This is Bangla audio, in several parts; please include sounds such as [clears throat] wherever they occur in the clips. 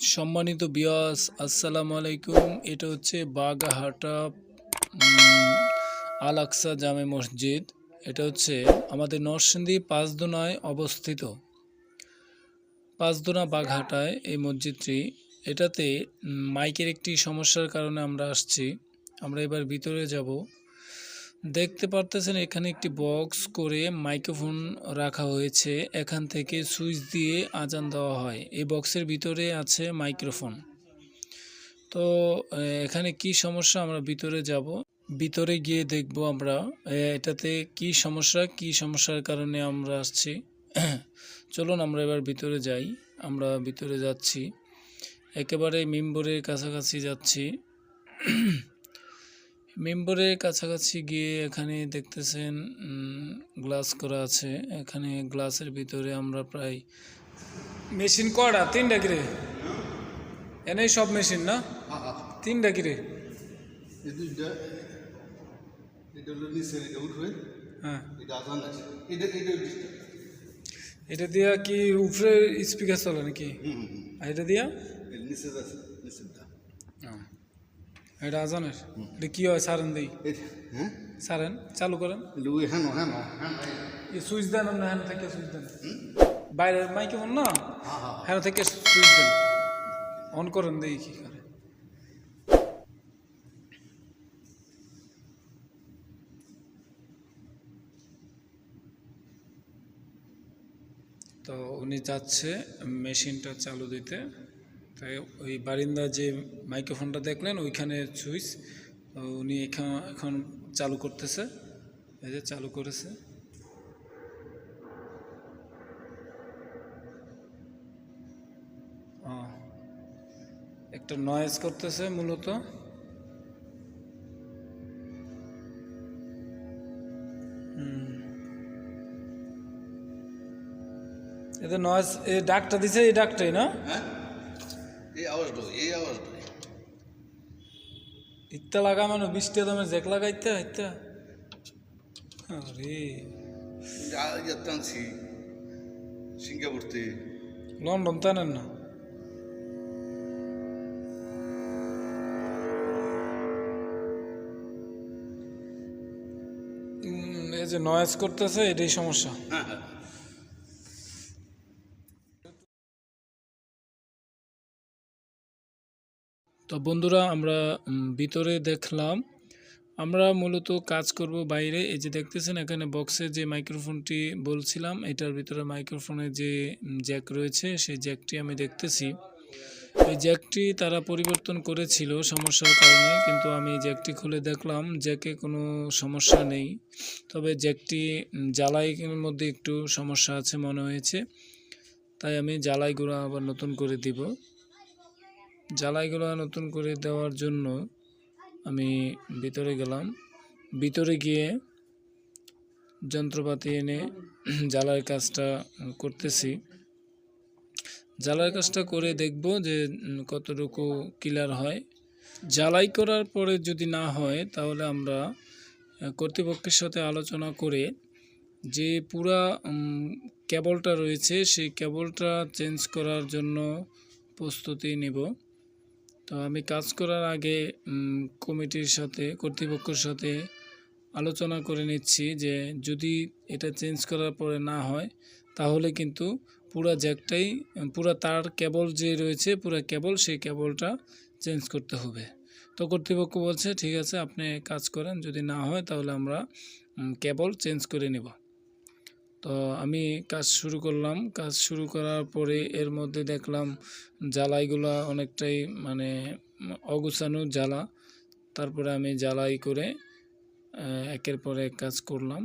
সম্মানিত বিয়াস, আসসালামু আলাইকুম। এটা হচ্ছে বাগাহাটা আল আকসা জামে মসজিদ। এটা হচ্ছে আমাদের নরসিংদী পাঁচদোনায় অবস্থিত। পাঁচদোনা বাগহাটায় এই মসজিদটি। এটাতে মাইকের একটি সমস্যার কারণে আমরা আসছি। আমরা এবার ভিতরে যাব। দেখতে পারতেছেন এখানে একটি বক্স করে মাইক্রোফোন রাখা হয়েছে। এখান থেকে সুইচ দিয়ে আজান দেওয়া হয়। এই বক্সের ভিতরে আছে মাইক্রোফোন। তো এখানে কি সমস্যা আমরা ভিতরে যাব। ভিতরে গিয়ে দেখব আমরা এটাতে কি সমস্যা, কি সমস্যার কারণে আমরা আসছি। [clears throat] চলুন আমরা এবার ভিতরে যাই। আমরা ভিতরে যাচ্ছি। একেবারে মেম্বরের কাছাকাছি যাচ্ছি। [clears throat] মেম্বরের কাছাকাছি গিয়ে এখানে দেখতেছেন গ্লাস করা আছে। এখানে গ্লাসের ভিতরে আমরা প্রায় মেশিন কটা তিনটা কিরে এনেই সব মেশিন না? তিনটা কিরে এটা হ্যাঁ। এটা দিয়া কি উপরে স্পিকার চলে নাকি? এটা দিয়া? এটা আজানের? এটা কি হয় সারেন দিই? হ্যাঁ? সারেন চালু করেন। এটা হ্যাঁ হ্যাঁ হ্যাঁ সুইচ দেন না হ্যাঁ থেকে সুইচ দেন। বাইরের মাইক্রোফোন না? হ্যাঁ হ্যাঁ। থেকে সুইচ দেন। অন করেন দেখি কি করে। তো উনি যাচ্ছে মেশিনটা চালু দিতে। তাই ওই বারিন্দা যে মাইক্রোফোনটা দেখলেন, ওইখানে সুইচ উনি এখান এখন চালু করতেছে। এই যে চালু করেছে। একটা নয়েজ করতেছে মূলত। এতে নয়েজ এই ডাকটা দিছে, এই ডাকটাই না? হ্যাঁ। এই ইত্যা লাগা মানে জেক লাগাইতে ইত্যা আরে। টানছি সিঙ্গাপুরতে। লন্ডন না। এই যে নয়েজ করতেছে এটাই সমস্যা। হ্যাঁ। তো বন্ধুরা আমরা ভিতরে দেখলাম। আমরা মূলত কাজ করব বাইরে। এই যে দেখতেছেন, এখানে বক্সে যে মাইক্রোফোনটি বলছিলাম, এটার ভিতরে মাইক্রোফোনে যে জ্যাক রয়েছে, সেই জ্যাকটি আমি দেখতেছি। এই জ্যাকটি তারা পরিবর্তন করেছিল সমস্যার কারণে, কিন্তু আমি জ্যাকটি খুলে দেখলাম। জ্যাকে কোনো সমস্যা নেই। তবে জ্যাকটি জ্বালাইয়ের মধ্যে একটু সমস্যা আছে মনে হয়েছে। তাই আমি জ্বালাই গুঁড়া আবার নতুন করে দিব। জ্বালাইগুলো নতুন করে দেওয়ার জন্য আমি ভিতরে গেলাম। ভিতরে গিয়ে যন্ত্রপাতি এনে [clears throat] জ্বালার কাজটা করতেছি। জ্বালার কাজটা করে দেখব যে কতটুকু ক্লিয়ার হয়। জ্বালাই করার পরে যদি না হয়, তাহলে আমরা কর্তৃপক্ষের সাথে আলোচনা করে যে পুরা কেবলটা রয়েছে, সেই কেবলটা চেঞ্জ করার জন্য প্রস্তুতি নেব। তো আমি কাজ করার আগে কমিটির সাথে, কর্তৃপক্ষের সাথে আলোচনা করে নিচ্ছি যে যদি এটা চেঞ্জ করার পরে না হয়, তাহলে কিন্তু পুরা জ্যাকটাই, পুরা তার কেবল যে রয়েছে, পুরা কেবল সেই কেবলটা চেঞ্জ করতে হবে। তো কর্তৃপক্ষ বলছে, ঠিক আছে, আপনি কাজ করেন, যদি না হয় তাহলে আমরা কেবল চেঞ্জ করে নেব। তো আমি কাজ শুরু করলাম। কাজ শুরু করার পরে এর মধ্যে দেখলাম জ্বালাইগুলা অনেকটাই মানে অগুছানো জ্বালা। তারপরে আমি জ্বালাই করে একের পর এক কাজ করলাম।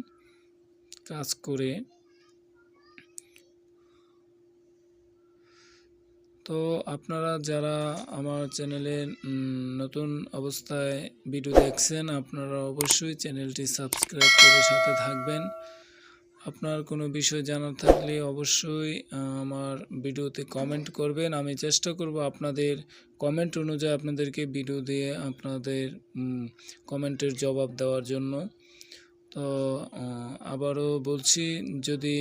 কাজ করে তো আপনারা যারা আমার চ্যানেলে নতুন অবস্থায় ভিডিও দেখছেন, আপনারা অবশ্যই চ্যানেলটি সাবস্ক্রাইব করে সাথে থাকবেন। আপনার কোনো বিষয় জানার থাকলে অবশ্যই আমার ভিডিওতে কমেন্ট করবেন। আমি চেষ্টা করব আপনাদের কমেন্ট অনুযায়ী আপনাদেরকে ভিডিও দিয়ে আপনাদের কমেন্টের জবাব দেওয়ার জন্য। তো আবারও বলছি যদি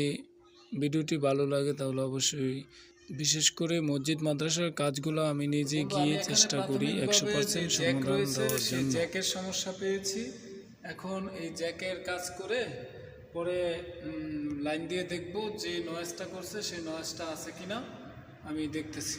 ভিডিওটি ভালো লাগে তাহলে অবশ্যই বিশেষ করে মসজিদ মাদ্রাসার কাজগুলো আমি নিজে গিয়ে চেষ্টা করি একশো পার্সেন্ট সমাধান দেওয়ার জন্য। জ্যাকের সমস্যা পেয়েছি। এখন এই জ্যাকের কাজ করে পরে লাইন দিয়ে দেখব যে নয়েজটা করছে সেই নয়েজটা আছে কিনা আমি দেখতেছি।